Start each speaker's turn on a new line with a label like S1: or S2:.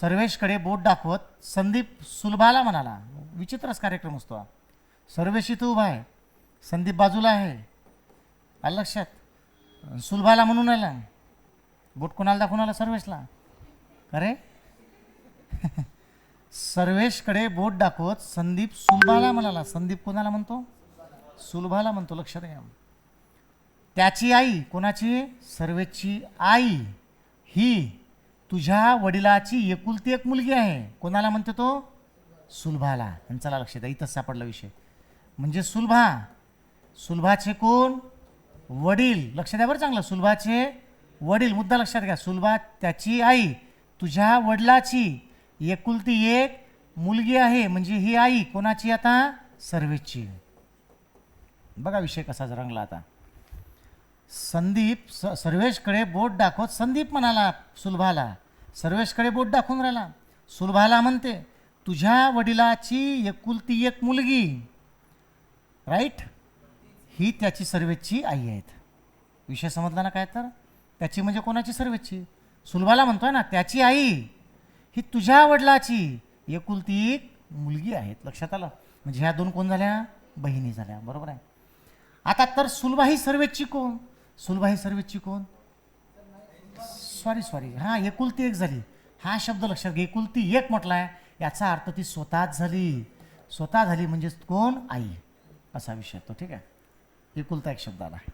S1: सर्वेशकडे बोट दाखवत संदीप सुलभाला म्हणाला विचित्रच कार्यक्रम असतो हा. सर्वेश इथं उभा आहे. संदीप बाजूला आहे. आलं लक्षात. सुलभाला म्हणून आला. बोट कोणाला दाखवून आला सर्वेशला? अरे. सर्वेशकडे बोट दाखवत संदीप सुलभाला म्हणाला संदीप कोणाला म्हणतो? सुलभाला म्हणतो लक्षात घ्या. त्याची आई कोणाची? सर्वेची आई. ही तुझ्या वडिलाची एकुलती एक मुलगी आहे. कोणाला म्हणतो तो? सुलभाला. आणि चला लक्षात द्या इथंच सापडला विषय. म्हणजे सुलभा. सुलभाचे कोण? वडील. लक्ष द्या बरं चांगलं. सुलभाचे वडील. मुद्दा लक्षात घ्या. सुलभा त्याची आई. तुझ्या वडिलाची एकुलती एक मुलगी आहे. म्हणजे ही आई कोणाची आता? सर्वेची. बघा विषय कसा रंगला आता. संदीप स सर्वेशकडे बोट दाखवत संदीप म्हणाला सुलभाला. सर्वेशकडे बोट दाखवून राहिला. सुलभाला म्हणते तुझ्या वडिलाची एकुलती एक मुलगी. राईट ही त्याची सर्वेची आई आहेत. विषय समजला ना काय तर? त्याची म्हणजे कोणाची सर्वेची? सुलभाला म्हणतोय ना त्याची आई. ही तुझ्या वडिलाची एकुलती एक मुलगी आहेत. लक्षात आलं? म्हणजे ह्या दोन कोण झाल्या? बहिणी झाल्या. बरोबर आहे. आता तर सुलभा ही सर्वेची कोण? सुलभ आहे सर्वेची कोण सॉरी सॉरी हां एकुलती एक झाली. हा शब्द लक्षात घे. एकुलती एक म्हटला आहे याचा अर्थ ती स्वतःच झाली. स्वतः झाली म्हणजे कोण? आई. असा विषय तो ठीक आहे? एकुलता एक शब्द आला. आहे